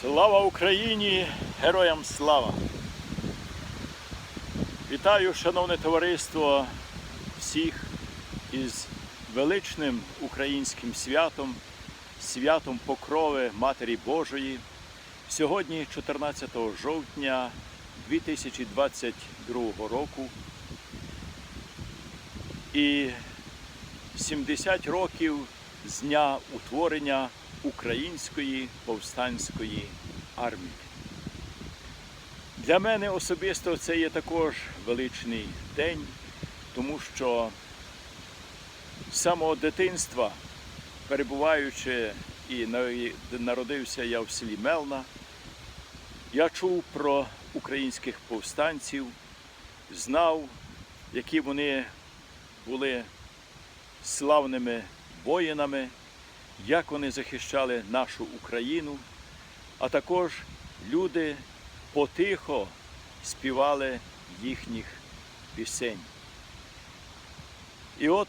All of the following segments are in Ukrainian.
Слава Україні! Героям слава! Вітаю, шановне товариство, всіх із величним українським святом, святом Покрови Матері Божої. Сьогодні, 14 жовтня 2022 року, і 70 років з дня утворення Української повстанської армії. Для мене особисто це є також величний день, тому що з самого дитинства, перебуваючи і народився я в селі Мелна, я чув про українських повстанців, знав, які вони були славними воїнами, як вони захищали нашу Україну, а також люди потихо співали їхніх пісень. І от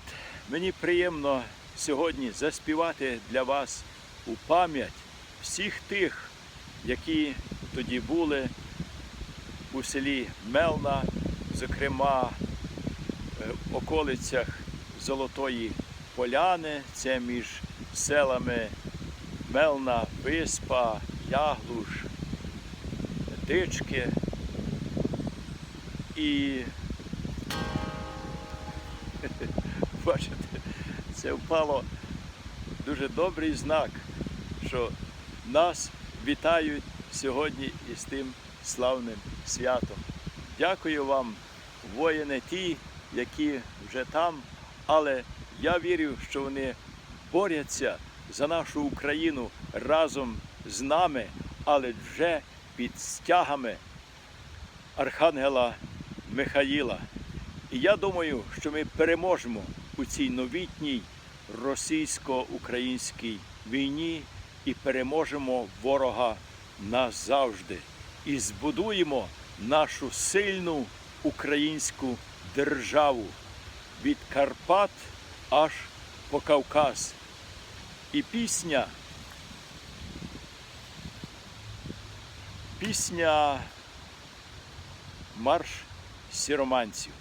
мені приємно сьогодні заспівати для вас у пам'ять всіх тих, які тоді були у селі Мелна, зокрема е, в околицях Золотої Поляни, це між селами Мелна, Виспа, Яглуш, Дички. І бачите, це впало дуже добрий знак, що нас вітають сьогодні із тим славним святом. Дякую вам, воїни, ті, які вже там, але я вірю, що вони борються за нашу Україну разом з нами, але вже під стягами Архангела Михаїла. І я думаю, що ми переможемо у цій новітній російсько-українській війні і переможемо ворога назавжди. І збудуємо нашу сильну українську державу від Карпат аж по Кавказ. І пісня, пісня Марш сіроманців.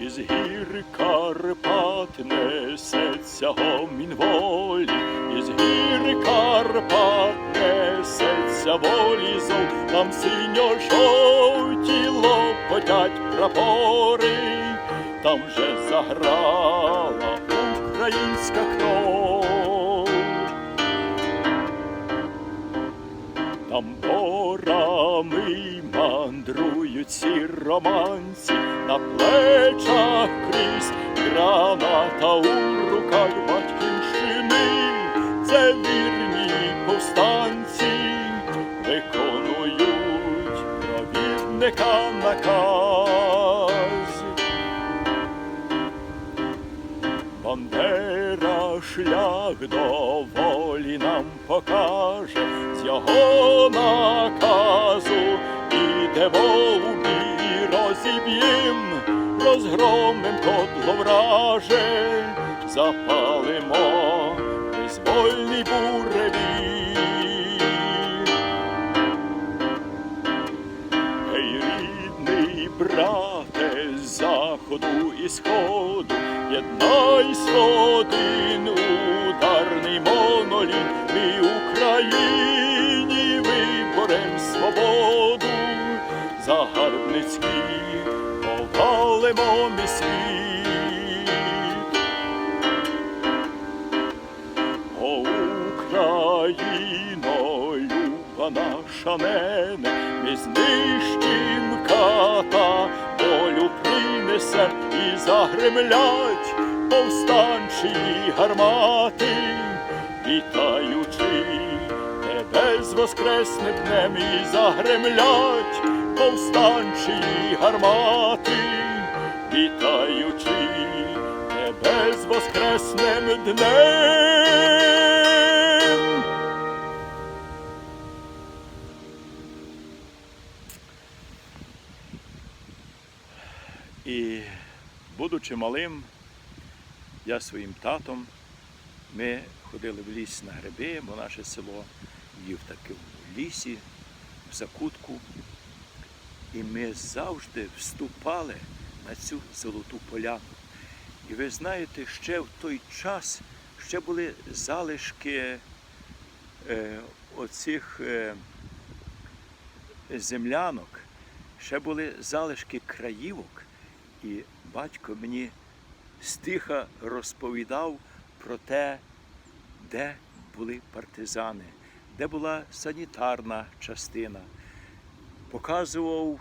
Із гір Карпат несеться гомін волі, із гір Карпат несеться волі. Зов, там синьо-жовті лопотять прапори, там же заграла українська кров. Там горами мандрують ці романці, на плечах крізь граната у руках батьківщини, це вірні повстанці, виконують провідника наказ. Бандера шлях до волі нам покаже, з його наказу ідемо в бій, розіб'єм, розгромим кодло враже, запалимо визвольний буревій. Брате, з заходу і сходу, єднайся в один ударний моноліт, ми Україні виборем свободу, загарбницькі повалимо ми світ. О, Україно, люба наша мене, ми знищим ката, волю принесем і загремлять повстанчі гармати, вітаючи тебе з воскресним днем і загремлять повстанчі гармати, вітаючи тебе з воскресним днем. І будучи малим, я своїм татом. Ми ходили в ліс на гриби, бо наше село є в такому лісі, в закутку. І ми завжди вступали на цю золоту поляну. І ви знаєте, ще в той час ще були залишки е, оцих е, землянок, ще були залишки краївок. І батько мені стиха розповідав про те, де були партизани, де була санітарна частина. Показував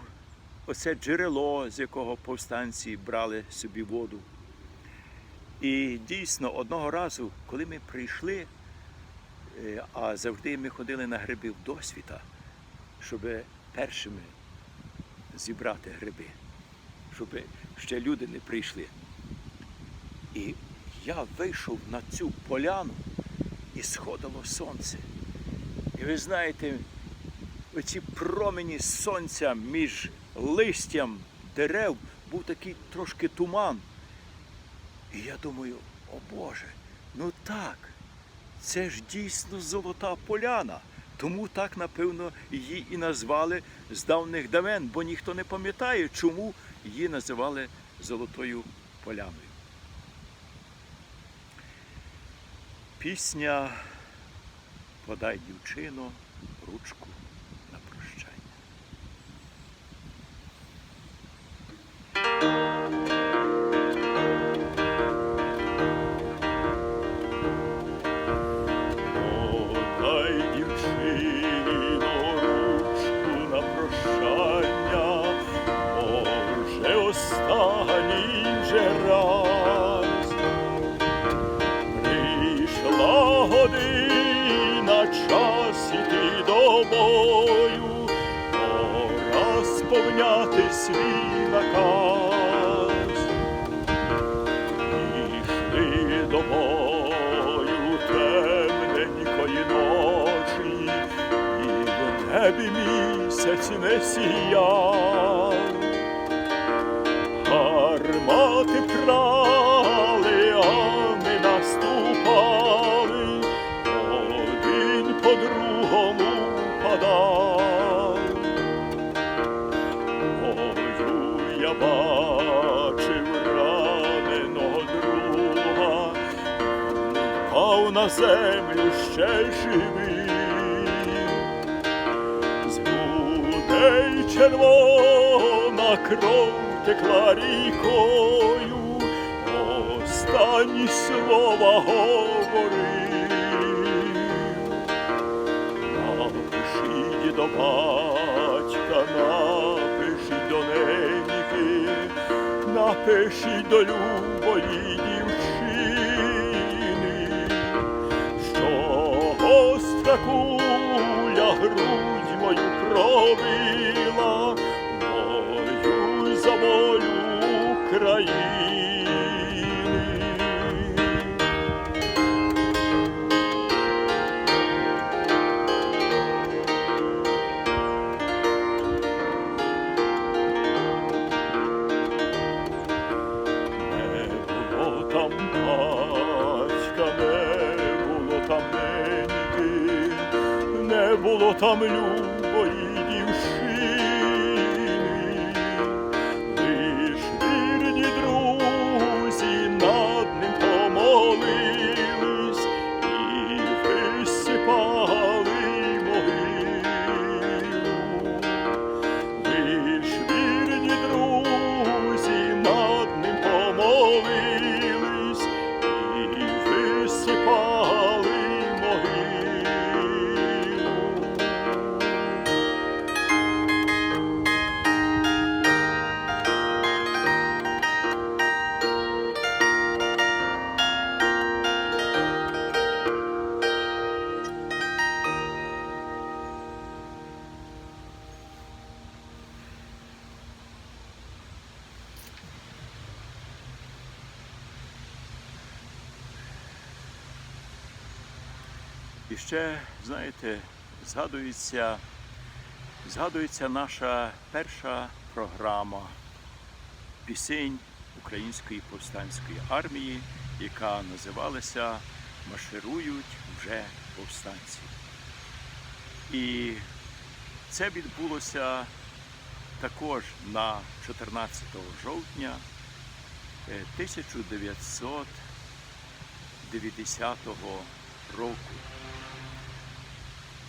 оце джерело, з якого повстанці брали собі воду. І дійсно, одного разу, коли ми прийшли, е, а завжди ми ходили на гриби в досвіта, щоб першими зібрати гриби, щоб ще люди не прийшли. І я вийшов на цю поляну і сходило сонце. І ви знаєте, оці промені сонця між листям дерев був такий трошки туман. І я думаю, о Боже, ну так, це ж дійсно золота поляна. Тому так, напевно, її і назвали з давних давен, бо ніхто не пам'ятає, чому її називали Золотою поляною. Пісня Подай дівчино ручку небі місяць не сіяв. Гармати прали, а ми наступали, один по другому падав. Бою я бачив раненого друга, впав на землю ще живий. Червона кров текла рікою, останні слова говорив. Напишіть до батька, напишіть до неньки, напишіть до любої дівчини, що гостра куля грудь мою пробила, І ще, знаєте, згадується, згадується наша перша програма пісень Української повстанської армії, яка називалася Марширують вже повстанці. І це відбулося також на 14 жовтня е, 1990 року.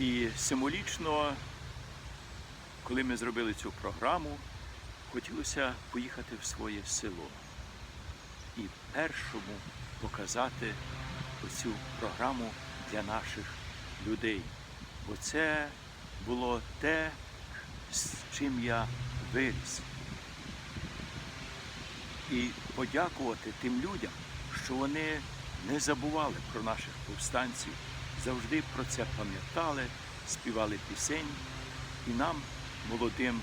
І символічно, коли ми зробили цю програму, хотілося поїхати в своє село і першому показати оцю програму для наших людей. Бо це було те, з чим я виріс. І подякувати тим людям, що вони не забували про наших повстанців, завжди про це пам'ятали, співали пісень і нам, молодим,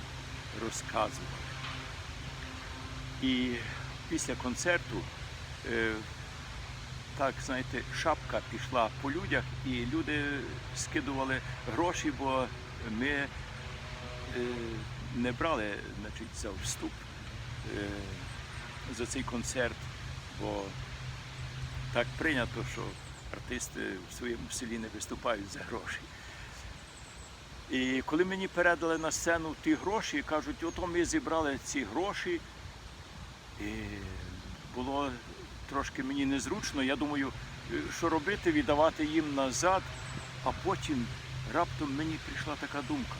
розказували. І після концерту е, так, знаєте, шапка пішла по людях, і люди скидували гроші, бо ми е, не брали значить, за вступ е, за цей концерт, бо так прийнято, що артисти в своєму селі не виступають за гроші. І коли мені передали на сцену ті гроші, кажуть, ото ми зібрали ці гроші, і було трошки мені незручно. Я думаю, що робити, віддавати їм назад, а потім раптом мені прийшла така думка.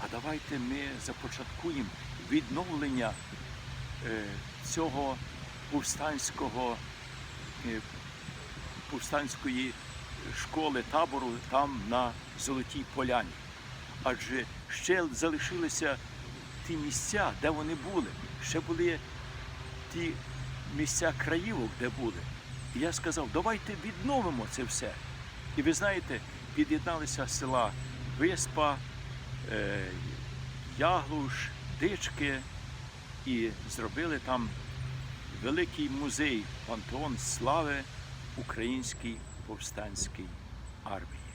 А давайте ми започаткуємо відновлення е, цього повстанського, е, повстанської школи табору там на Золотій Поляні. Адже ще залишилися ті місця, де вони були. Ще були ті місця краївок, де були. І я сказав, давайте відновимо це все. І ви знаєте, під'єдналися села Виспа, е, Яглуш, Дички і зробили там великий музей пантеон слави українській повстанській армії.